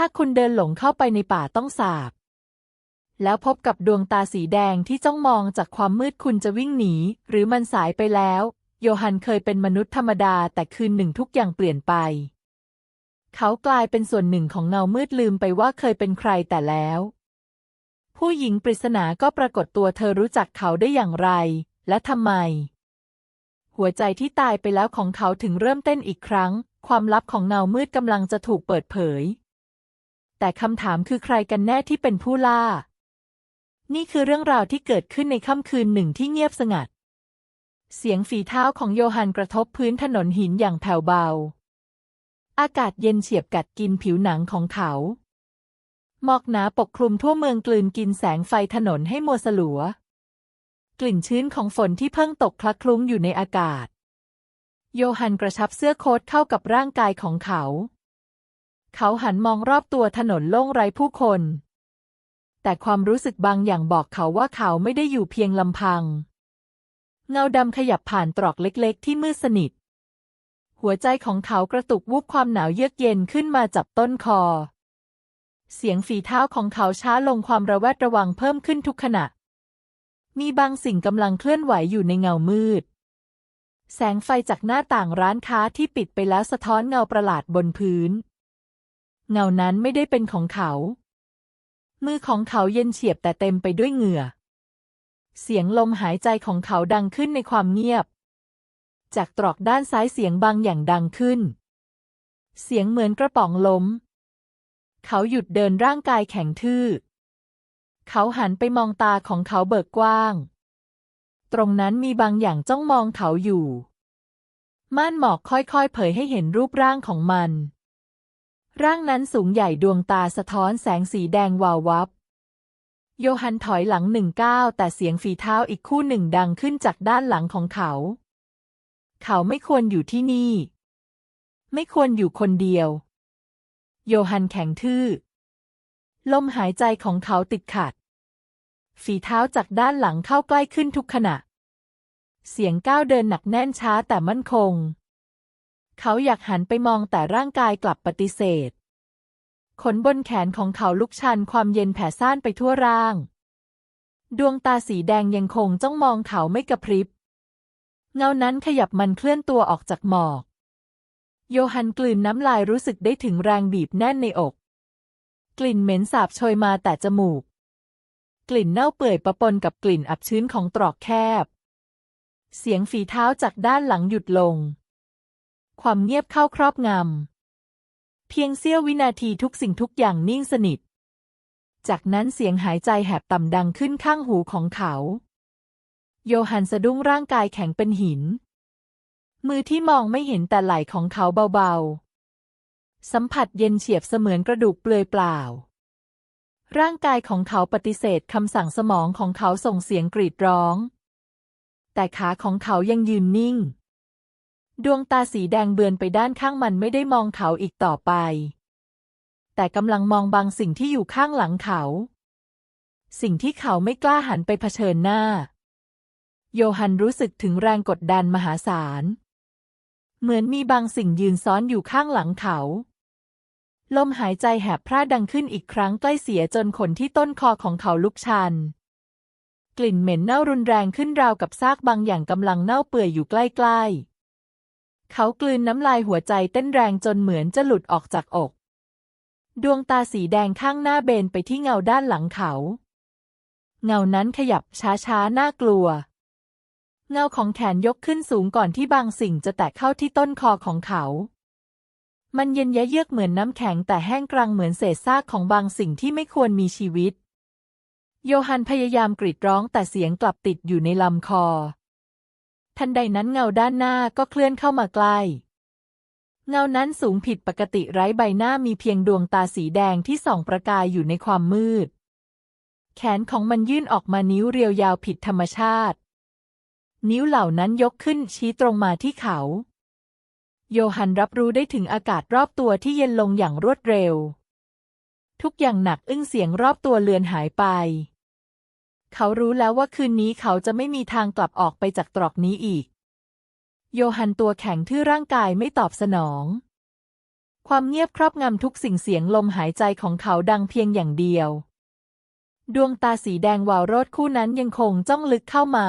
ถ้าคุณเดินหลงเข้าไปในป่าต้องสาบ แล้วพบกับดวงตาสีแดงที่จ้องมองจากความมืดคุณจะวิ่งหนี หรือมันสายไปแล้ว โยฮันเคยเป็นมนุษย์ธรรมดาแต่คืนหนึ่งทุกอย่างเปลี่ยนไป เขากลายเป็นส่วนหนึ่งของเงามืดลืมไปว่าเคยเป็นใครแต่แล้ว ผู้หญิงปริศนาก็ปรากฏตัวเธอรู้จักเขาได้อย่างไร และทำไม หัวใจที่ตายไปแล้วของเขาถึงเริ่มเต้นอีกครั้ง ความลับของเงามืดกำลังจะถูกเปิดเผย แต่คำถามคือใครกันแน่ที่เป็นผู้ล่า นี่คือเรื่องราวที่เกิดขึ้นในค่ำคืนหนึ่งที่เงียบสงัด เสียงฝีเท้าของโยฮันกระทบพื้นถนนหินอย่างแผ่วเบา อากาศเย็นเฉียบกัดกินผิวหนังของเขาหมอกหนาปกคลุมทั่วเมืองกลืนกินแสงไฟถนนให้มัวสลัว กลิ่นชื้นของฝนที่เพิ่งตกคลักคลุ้งอยู่ในอากาศ โยฮันกระชับเสื้อโค้ทเข้ากับร่างกายของเขา เขาหันมองรอบตัวถนนโล่งไร้ผู้คน แต่ความรู้สึกบางอย่างบอกเขาว่าเขาไม่ได้อยู่เพียงลำพัง เงาดำขยับผ่านตรอกเล็กๆ ที่มืดสนิท หัวใจของเขากระตุกวูบความหนาวเยือกเย็นขึ้นมาจับต้นคอ เสียงฝีเท้าของเขาช้าลงความระแวดระวังเพิ่มขึ้นทุกขณะ มีบางสิ่งกำลังเคลื่อนไหวอยู่ในเงามืดแสงไฟจากหน้าต่างร้านค้าที่ปิดไปแล้วสะท้อนเงาประหลาดบนพื้น เงานั้นไม่ได้เป็นของเขา มือของเขาเย็นเฉียบแต่เต็มไปด้วยเหงื่อ เสียงลมหายใจของเขาดังขึ้นในความเงียบ จากตรอกด้านซ้ายเสียงบางอย่างดังขึ้น เสียงเหมือนกระป๋องล้ม เขาหยุดเดินร่างกายแข็งทื่อ เขาหันไปมองตาของเขาเบิกกว้าง ตรงนั้นมีบางอย่างจ้องมองเขาอยู่ม่านหมอกค่อยๆ เผยให้เห็นรูปร่างของมัน ร่างนั้นสูงใหญ่ดวงตาสะท้อนแสงสีแดงวาววับ โยฮันถอยหลังหนึ่งก้าวแต่เสียงฝีเท้าอีกคู่หนึ่งดังขึ้นจากด้านหลังของเขา เขาไม่ควรอยู่ที่นี่ ไม่ควรอยู่คนเดียว โยฮันแข็งทื่อ ลมหายใจของเขาติดขัด ฝีเท้าจากด้านหลังเข้าใกล้ขึ้นทุกขณะ เสียงก้าวเดินหนักแน่นช้าแต่มั่นคง เขาอยากหันไปมองแต่ร่างกายกลับปฏิเสธ ขนบนแขนของเขาลุกชันความเย็นแผ่ซ่านไปทั่วร่าง ดวงตาสีแดงยังคงจ้องมองเขาไม่กระพริบ เงานั้นขยับมันเคลื่อนตัวออกจากหมอก โยฮันกลืนน้ำลายรู้สึกได้ถึงแรงบีบแน่นในอก กลิ่นเหม็นสาบโชยมาแต่จมูก กลิ่นเน่าเปื่อยปะปนกับกลิ่นอับชื้นของตรอกแคบ เสียงฝีเท้าจากด้านหลังหยุดลง ความเงียบเข้าครอบงำ เพียงเสี้ยววินาทีทุกสิ่งทุกอย่างนิ่งสนิท จากนั้นเสียงหายใจแหบต่ำดังขึ้นข้างหูของเขา โยฮันสะดุ้งร่างกายแข็งเป็นหิน มือที่มองไม่เห็นแต่ไหล่ของเขาเบาๆ สัมผัสเย็นเฉียบเสมือนกระดูกเปลือยเปล่า ร่างกายของเขาปฏิเสธคำสั่งสมองของเขาส่งเสียงกรีดร้อง แต่ขาของเขายังยืนนิ่ง ดวงตาสีแดงเบือนไปด้านข้างมันไม่ได้มองเขาอีกต่อไป แต่กำลังมองบางสิ่งที่อยู่ข้างหลังเขา สิ่งที่เขาไม่กล้าหันไปเผชิญหน้า โยฮันรู้สึกถึงแรงกดดันมหาศาล เหมือนมีบางสิ่งยืนซ้อนอยู่ข้างหลังเขา ลมหายใจแหบพร่าดังขึ้นอีกครั้งใกล้เสียจนขนที่ต้นคอของเขาลุกชัน กลิ่นเหม็นเน่ารุนแรงขึ้นราวกับซากบางอย่างกำลังเน่าเปื่อยอยู่ใกล้ๆ เขากลืนน้ำลายหัวใจเต้นแรงจนเหมือนจะหลุดออกจากอก ดวงตาสีแดงข้างหน้าเบนไปที่เงาด้านหลังเขา เงานั้นขยับช้าๆน่ากลัว เงาของแขนยกขึ้นสูงก่อนที่บางสิ่งจะแตะเข้าที่ต้นคอของเขา มันเย็นยะเยือกเหมือนน้ำแข็งแต่แห้งกรังเหมือนเศษซากของบางสิ่งที่ไม่ควรมีชีวิต โยฮันพยายามกรีดร้องแต่เสียงกลับติดอยู่ในลำคอ ทันใดนั้นเงาด้านหน้าก็เคลื่อนเข้ามาใกล้เงานั้นสูงผิดปกติไร้ใบหน้ามีเพียงดวงตาสีแดงที่ส่องประกายอยู่ในความมืด แขนของมันยื่นออกมานิ้วเรียวยาวผิดธรรมชาติ นิ้วเหล่านั้นยกขึ้นชี้ตรงมาที่เขา โยฮันรับรู้ได้ถึงอากาศรอบตัวที่เย็นลงอย่างรวดเร็ว ทุกอย่างหนักอึ้งเสียงรอบตัวเลือนหายไป เขารู้แล้วว่าคืนนี้เขาจะไม่มีทางกลับออกไปจากตรอกนี้อีก โยฮันตัวแข็งทื่อร่างกายไม่ตอบสนอง ความเงียบครอบงำทุกสิ่งเสียงลมหายใจของเขาดังเพียงอย่างเดียว ดวงตาสีแดงวาวโรดคู่นั้นยังคงจ้องลึกเข้ามา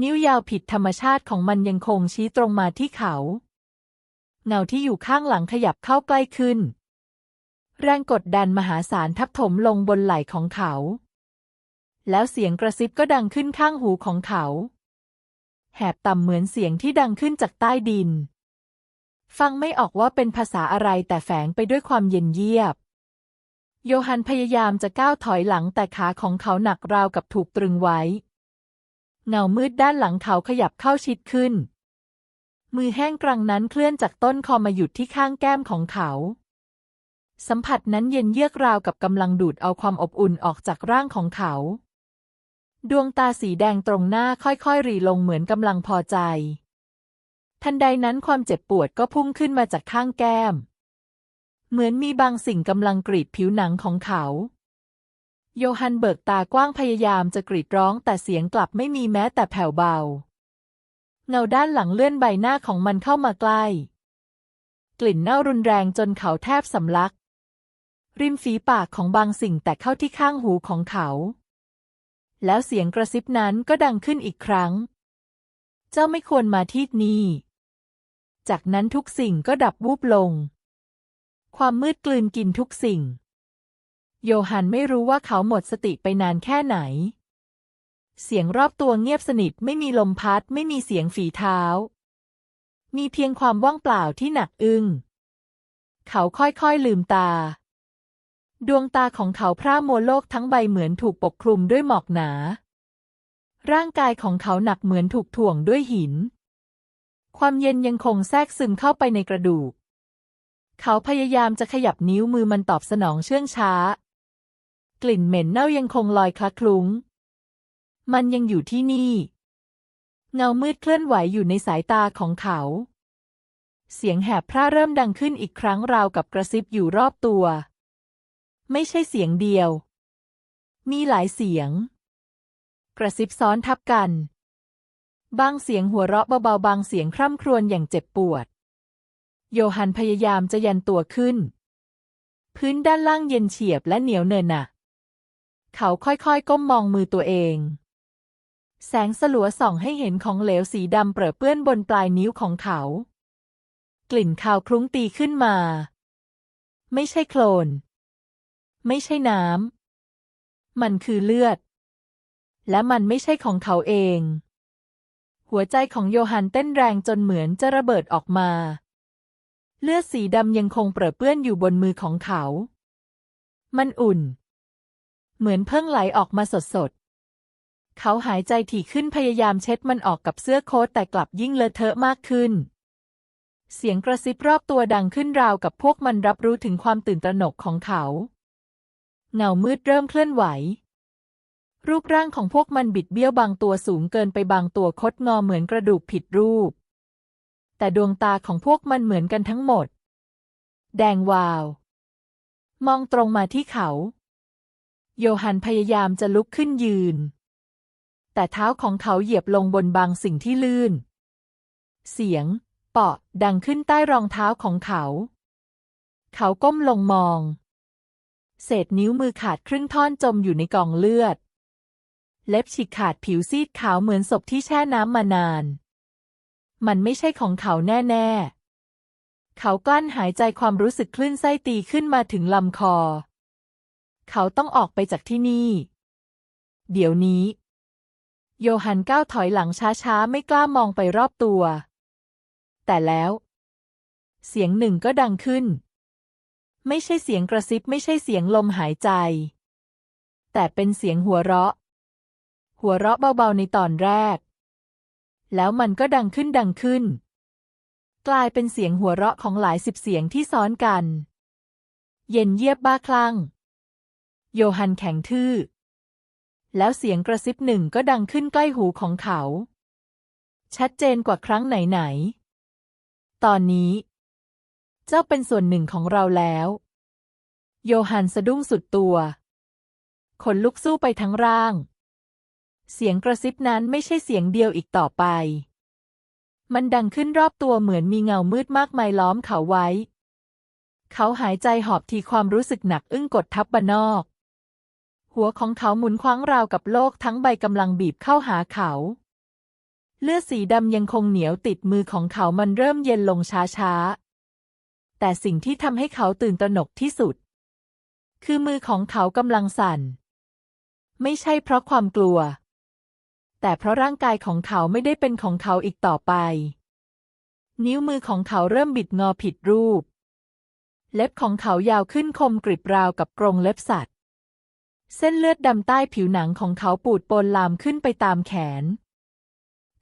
นิ้วยาวผิดธรรมชาติของมันยังคงชี้ตรงมาที่เขา เงาที่อยู่ข้างหลังขยับเข้าใกล้ขึ้น แรงกดดันมหาศาลทับถมลงบนไหล่ของเขา แล้วเสียงกระซิบก็ดังขึ้นข้างหูของเขา แหบต่ำเหมือนเสียงที่ดังขึ้นจากใต้ดิน ฟังไม่ออกว่าเป็นภาษาอะไรแต่แฝงไปด้วยความเย็นเยียบ โยฮันพยายามจะก้าวถอยหลังแต่ขาของเขาหนักราวกับถูกตรึงไว้ เงามืดด้านหลังเขาขยับเข้าชิดขึ้น มือแห้งกรังนั้นเคลื่อนจากต้นคอมาหยุดที่ข้างแก้มของเขาสัมผัสนั้นเย็นเยือกราวกับกำลังดูดเอาความอบอุ่นออกจากร่างของเขา ดวงตาสีแดงตรงหน้าค่อยๆ รีลงเหมือนกำลังพอใจ ทันใดนั้นความเจ็บปวดก็พุ่งขึ้นมาจากข้างแก้ม เหมือนมีบางสิ่งกำลังกรีดผิวหนังของเขา โยฮันเบิกตากว้างพยายามจะกรีดร้องแต่เสียงกลับไม่มีแม้แต่แผ่วเบา เงาด้านหลังเลื่อนใบหน้าของมันเข้ามาใกล้ กลิ่นเน่ารุนแรงจนเขาแทบสำลัก ริมฝีปากของบางสิ่งแตกเข้าที่ข้างหูของเขา แล้วเสียงกระซิบนั้นก็ดังขึ้นอีกครั้ง เจ้าไม่ควรมาที่นี่ จากนั้นทุกสิ่งก็ดับวูบลง ความมืดกลืนกินทุกสิ่ง โยฮันไม่รู้ว่าเขาหมดสติไปนานแค่ไหน เสียงรอบตัวเงียบสนิทไม่มีลมพัดไม่มีเสียงฝีเท้า มีเพียงความว่างเปล่าที่หนักอึ้ง เขาค่อยๆลืมตา ดวงตาของเขาพร่ามัวโลกทั้งใบเหมือนถูกปกคลุมด้วยหมอกหนา ร่างกายของเขาหนักเหมือนถูกถ่วงด้วยหิน ความเย็นยังคงแทรกซึมเข้าไปในกระดูก เขาพยายามจะขยับนิ้วมือมันตอบสนองเชื่องช้า กลิ่นเหม็นเน่ายังคงลอยคละคลุ้ง มันยังอยู่ที่นี่ เงามืดเคลื่อนไหวอยู่ในสายตาของเขา เสียงแหบพร่าเริ่มดังขึ้นอีกครั้งราวกับกระซิบอยู่รอบตัว ไม่ใช่เสียงเดียว มีหลายเสียง กระซิบซ้อนทับกัน บางเสียงหัวเราะเบาๆ บางเสียงคร่ำครวญอย่างเจ็บปวด โยฮันพยายามจะยันตัวขึ้น พื้นด้านล่างเย็นเฉียบและเหนียวเนินหนะเขาค่อยๆ ก้มมองมือตัวเอง แสงสลัวส่องให้เห็นของเหลวสีดำเปรอะเปื้อนบนปลายนิ้วของเขา กลิ่นคาวคลุ้งตีขึ้นมา ไม่ใช่โคลน ไม่ใช่น้ำ มันคือเลือด และมันไม่ใช่ของเขาเอง หัวใจของโยฮันเต้นแรงจนเหมือนจะระเบิดออกมา เลือดสีดำยังคงเปรอะเปื้อนอยู่บนมือของเขา มันอุ่น เหมือนเพิ่งไหลออกมาสดๆเขาหายใจถี่ขึ้นพยายามเช็ดมันออกกับเสื้อโค้ทแต่กลับยิ่งเลอะเทอะมากขึ้น เสียงกระซิบรอบตัวดังขึ้นราวกับพวกมันรับรู้ถึงความตื่นตระหนกของเขา เงามืดเริ่มเคลื่อนไหว รูปร่างของพวกมันบิดเบี้ยวบางตัวสูงเกินไปบางตัวคดงอเหมือนกระดูกผิดรูป แต่ดวงตาของพวกมันเหมือนกันทั้งหมด แดงวาว มองตรงมาที่เขา โยฮันพยายามจะลุกขึ้นยืน แต่เท้าของเขาเหยียบลงบนบางสิ่งที่ลื่น เสียง เปาะดังขึ้นใต้รองเท้าของเขา เขาก้มลงมอง เศษนิ้วมือขาดครึ่งท่อนจมอยู่ในกองเลือด เล็บฉีกขาดผิวซีดขาวเหมือนศพที่แช่น้ำมานาน มันไม่ใช่ของเขาแน่ ๆ เขากลั้นหายใจความรู้สึกคลื่นไส้ตีขึ้นมาถึงลำคอ เขาต้องออกไปจากที่นี่ เดี๋ยวนี้ โยฮันก้าวถอยหลังช้าๆ ไม่กล้ามองไปรอบตัว แต่แล้ว เสียงหนึ่งก็ดังขึ้น ไม่ใช่เสียงกระซิบไม่ใช่เสียงลมหายใจ แต่เป็นเสียงหัวเราะ หัวเราะเบาๆในตอนแรก แล้วมันก็ดังขึ้นดังขึ้น กลายเป็นเสียงหัวเราะของหลายสิบเสียงที่ซ้อนกัน เย็นเยียบบ้าคลั่ง โยฮันแข็งทื่อ แล้วเสียงกระซิบหนึ่งก็ดังขึ้นใกล้หูของเขา ชัดเจนกว่าครั้งไหนๆตอนนี้ เจ้าเป็นส่วนหนึ่งของเราแล้ว โยฮันสะดุ้งสุดตัวขนลุกสู้ไปทั้งร่าง เสียงกระซิบนั้นไม่ใช่เสียงเดียวอีกต่อไป มันดังขึ้นรอบตัวเหมือนมีเงามืดมากมายล้อมเขาไว้ เขาหายใจหอบทีความรู้สึกหนักอึ้งกดทับบนอก หัวของเขาหมุนคว้างราวกับโลกทั้งใบกำลังบีบเข้าหาเขา เลือดสีดำยังคงเหนียวติดมือของเขามันเริ่มเย็นลงช้าๆ แต่สิ่งที่ทำให้เขาตื่นตระหนกที่สุด คือมือของเขากำลังสั่น ไม่ใช่เพราะความกลัว แต่เพราะร่างกายของเขาไม่ได้เป็นของเขาอีกต่อไป นิ้วมือของเขาเริ่มบิดงอผิดรูป เล็บของเขายาวขึ้นคมกริบราวกับกรงเล็บสัตว์ เส้นเลือดดำใต้ผิวหนังของเขาปูดปนลามขึ้นไปตามแขน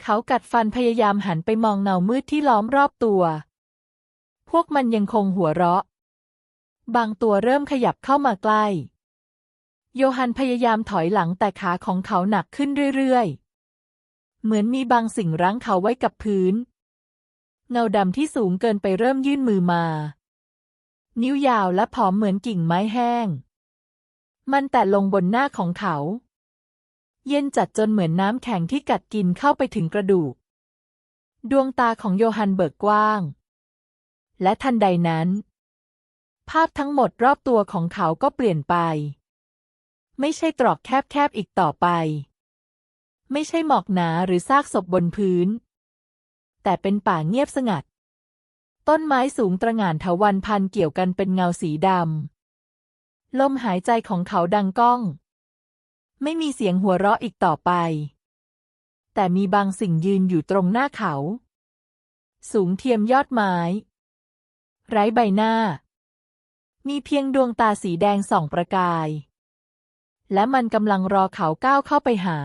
เขากัดฟันพยายามหันไปมองเงามืดที่ล้อมรอบตัว พวกมันยังคงหัวเราะ บางตัวเริ่มขยับเข้ามาใกล้ โยฮันพยายามถอยหลังแต่ขาของเขาหนักขึ้นเรื่อยๆ เหมือนมีบางสิ่งรั้งเขาไว้กับพื้น เงาดำที่สูงเกินไปเริ่มยื่นมือมา นิ้วยาวและผอมเหมือนกิ่งไม้แห้ง มันแตะลงบนหน้าของเขา เย็นจัดจนเหมือนน้ำแข็งที่กัดกินเข้าไปถึงกระดูก ดวงตาของโยฮันเบิกกว้าง และทันใดนั้น ภาพทั้งหมดรอบตัวของเขาก็เปลี่ยนไป ไม่ใช่ตรอกแคบๆอีกต่อไป ไม่ใช่หมอกหนาหรือซากศพบนพื้น แต่เป็นป่าเงียบสงัด ต้นไม้สูงตระหง่านเถาวันพันเกี่ยวกันเป็นเงาสีดำ ลมหายใจของเขาดังก้อง ไม่มีเสียงหัวเราะอีกต่อไป แต่มีบางสิ่งยืนอยู่ตรงหน้าเขา สูงเทียมยอดไม้ ไร้ใบหน้า มีเพียงดวงตาสีแดงส่องประกาย และมันกำลังรอเขาก้าวเข้าไปหา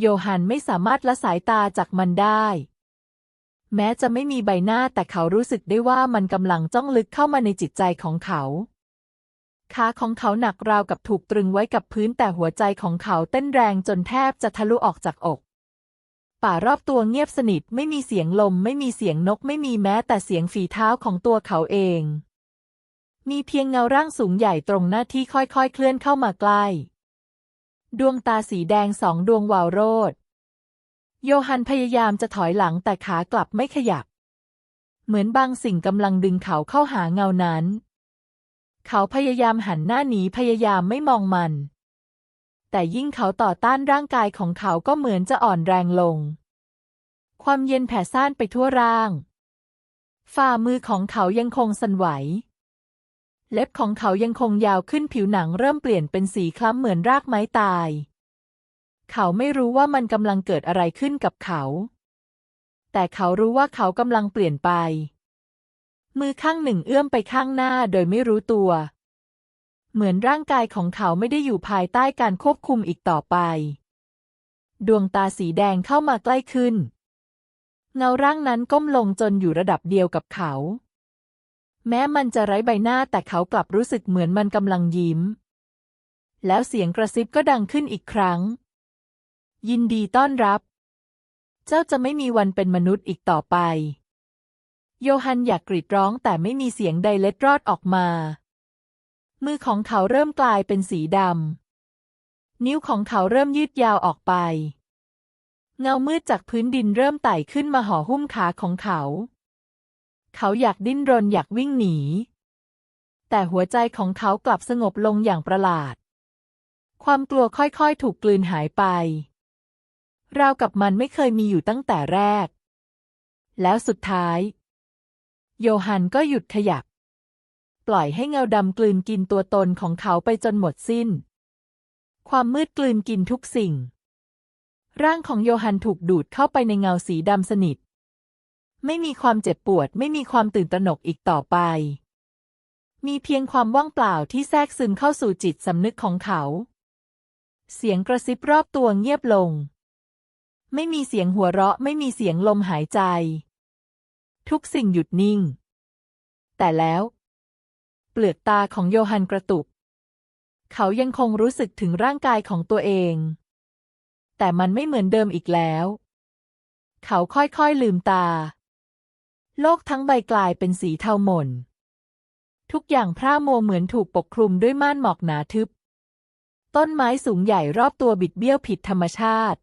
โยฮันไม่สามารถละสายตาจากมันได้ แม้จะไม่มีใบหน้าแต่เขารู้สึกได้ว่ามันกำลังจ้องลึกเข้ามาในจิตใจของเขาขาของเขาหนักราวกับถูกตรึงไว้กับพื้นแต่หัวใจของเขาเต้นแรงจนแทบจะทะลุออกจากอก ป่ารอบตัวเงียบสนิทไม่มีเสียงลม ไม่มีเสียงนกไม่มีแม้แต่เสียงฝีเท้าของตัวเขาเอง มีเพียงเงาร่างสูงใหญ่ตรงหน้าที่ค่อยๆ เคลื่อนเข้ามาใกล้ ดวงตาสีแดงสองดวงวาวโรดโยฮันพยายามจะถอยหลังแต่ขากลับไม่ขยับ เหมือนบางสิ่งกำลังดึงเขาเข้าหาเงานั้น เขาพยายามหันหน้าหนีพยายามไม่มองมัน แต่ยิ่งเขาต่อต้านร่างกายของเขาก็เหมือนจะอ่อนแรงลง ความเย็นแผ่ซ่านไปทั่วร่าง ฝ่ามือของเขายังคงสั่นไหว เล็บของเขายังคงยาวขึ้นผิวหนังเริ่มเปลี่ยนเป็นสีคล้ำเหมือนรากไม้ตาย เขาไม่รู้ว่ามันกำลังเกิดอะไรขึ้นกับเขา แต่เขารู้ว่าเขากำลังเปลี่ยนไป มือข้างหนึ่งเอื้อมไปข้างหน้าโดยไม่รู้ตัว เหมือนร่างกายของเขาไม่ได้อยู่ภายใต้การควบคุมอีกต่อไป ดวงตาสีแดงเข้ามาใกล้ขึ้น เงาร่างนั้นก้มลงจนอยู่ระดับเดียวกับเขา แม้มันจะไร้ใบหน้าแต่เขากลับรู้สึกเหมือนมันกำลังยิ้ม แล้วเสียงกระซิบก็ดังขึ้นอีกครั้ง ยินดีต้อนรับ เจ้าจะไม่มีวันเป็นมนุษย์อีกต่อไป โยฮันอยากกรีดร้องแต่ไม่มีเสียงใดเล็ดรอดออกมา มือของเขาเริ่มกลายเป็นสีดำ นิ้วของเขาเริ่มยืดยาวออกไป เงามืดจากพื้นดินเริ่มไต่ขึ้นมาห่อหุ้มขาของเขา เขาอยากดิ้นรนอยากวิ่งหนี แต่หัวใจของเขากลับสงบลงอย่างประหลาด ความกลัวค่อยๆ ถูกกลืนหายไป ราวกับมันไม่เคยมีอยู่ตั้งแต่แรก แล้วสุดท้าย โยฮันก็หยุดขยับ ปล่อยให้เงาดำกลืนกินตัวตนของเขาไปจนหมดสิ้น ความมืดกลืนกินทุกสิ่ง ร่างของโยฮันถูกดูดเข้าไปในเงาสีดำสนิท ไม่มีความเจ็บปวด ไม่มีความตื่นตระหนกอีกต่อไป มีเพียงความว่างเปล่าที่แทรกซึมเข้าสู่จิตสำนึกของเขา เสียงกระซิบรอบตัวเงียบลง ไม่มีเสียงหัวเราะ ไม่มีเสียงลมหายใจ ทุกสิ่งหยุดนิ่ง แต่แล้ว เปลือกตาของโยฮันกระตุก เขายังคงรู้สึกถึงร่างกายของตัวเอง แต่มันไม่เหมือนเดิมอีกแล้ว เขาค่อยๆลืมตา โลกทั้งใบกลายเป็นสีเทาหม่น ทุกอย่างพร่ามัวเหมือนถูกปกคลุมด้วยม่านหมอกหนาทึบ ต้นไม้สูงใหญ่รอบตัวบิดเบี้ยวผิดธรรมชาติ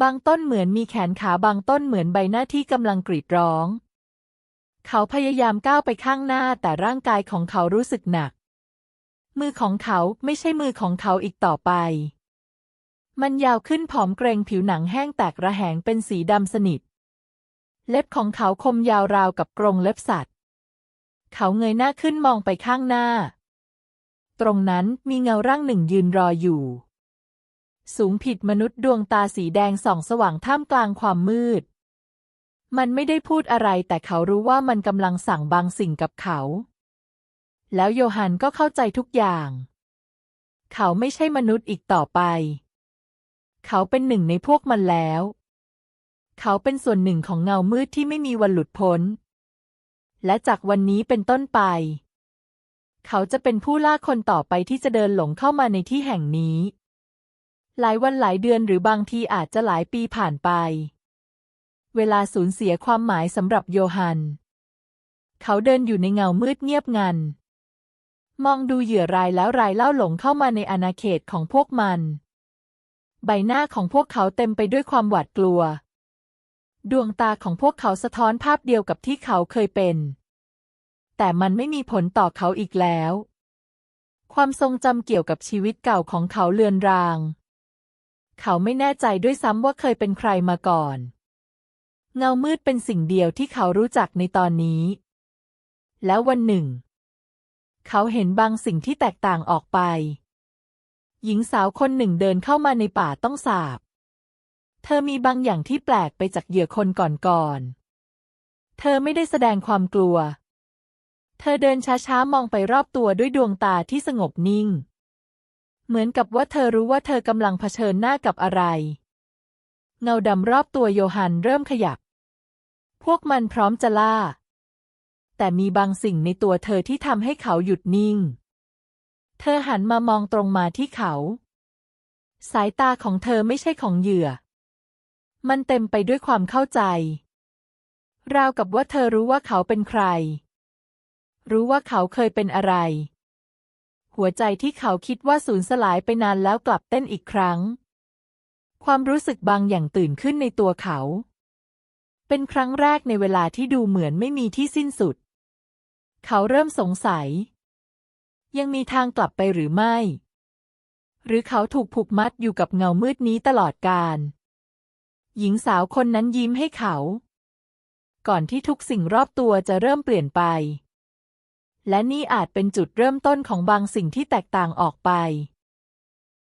บางต้นเหมือนมีแขนขาบางต้นเหมือนใบหน้าที่กำลังกรีดร้อง เขาพยายามก้าวไปข้างหน้าแต่ร่างกายของเขารู้สึกหนัก มือของเขาไม่ใช่มือของเขาอีกต่อไป มันยาวขึ้นผอมเกรงผิวหนังแห้งแตกระแหงเป็นสีดำสนิท เล็บของเขาคมยาวราวกับกรงเล็บสัตว์ เขาเงยหน้าขึ้นมองไปข้างหน้า ตรงนั้นมีเงาร่างหนึ่งยืนรออยู่ สูงผิดมนุษย์ดวงตาสีแดงส่องสว่างท่ามกลางความมืด มันไม่ได้พูดอะไรแต่เขารู้ว่ามันกำลังสั่งบางสิ่งกับเขา แล้วโยฮันก็เข้าใจทุกอย่าง เขาไม่ใช่มนุษย์อีกต่อไป เขาเป็นหนึ่งในพวกมันแล้ว เขาเป็นส่วนหนึ่งของเงามืดที่ไม่มีวันหลุดพ้น และจากวันนี้เป็นต้นไป เขาจะเป็นผู้ล่าคนต่อไปที่จะเดินหลงเข้ามาในที่แห่งนี้ หลายวันหลายเดือนหรือบางทีอาจจะหลายปีผ่านไป เวลาสูญเสียความหมายสำหรับโยฮัน เขาเดินอยู่ในเงามืดเงียบงัน มองดูเหยื่อรายแล้วรายเล่าหลงเข้ามาในอาณาเขตของพวกมัน ใบหน้าของพวกเขาเต็มไปด้วยความหวาดกลัว ดวงตาของพวกเขาสะท้อนภาพเดียวกับที่เขาเคยเป็น แต่มันไม่มีผลต่อเขาอีกแล้ว ความทรงจำเกี่ยวกับชีวิตเก่าของเขาเลือนราง เขาไม่แน่ใจด้วยซ้ำว่าเคยเป็นใครมาก่อน เงามืดเป็นสิ่งเดียวที่เขารู้จักในตอนนี้ แล้ววันหนึ่ง เขาเห็นบางสิ่งที่แตกต่างออกไป หญิงสาวคนหนึ่งเดินเข้ามาในป่าต้องสาบ เธอมีบางอย่างที่แปลกไปจากเหยื่อคนก่อนๆ เธอไม่ได้แสดงความกลัว เธอเดินช้าๆ มองไปรอบตัวด้วยดวงตาที่สงบนิ่ง เหมือนกับว่าเธอรู้ว่าเธอกำลังเผชิญหน้ากับอะไรเงาดำรอบตัวโยฮันเริ่มขยับ พวกมันพร้อมจะล่า แต่มีบางสิ่งในตัวเธอที่ทำให้เขาหยุดนิ่ง เธอหันมามองตรงมาที่เขา สายตาของเธอไม่ใช่ของเหยื่อ มันเต็มไปด้วยความเข้าใจ ราวกับว่าเธอรู้ว่าเขาเป็นใคร รู้ว่าเขาเคยเป็นอะไร หัวใจที่เขาคิดว่าสูญสลายไปนานแล้วกลับเต้นอีกครั้ง ความรู้สึกบางอย่างตื่นขึ้นในตัวเขา เป็นครั้งแรกในเวลาที่ดูเหมือนไม่มีที่สิ้นสุด เขาเริ่มสงสัย ยังมีทางกลับไปหรือไม่ หรือเขาถูกผูกมัดอยู่กับเงามืดนี้ตลอดกาลหญิงสาวคนนั้นยิ้มให้เขา ก่อนที่ทุกสิ่งรอบตัวจะเริ่มเปลี่ยนไป และนี่อาจเป็นจุดเริ่มต้นของบางสิ่งที่แตกต่างออกไป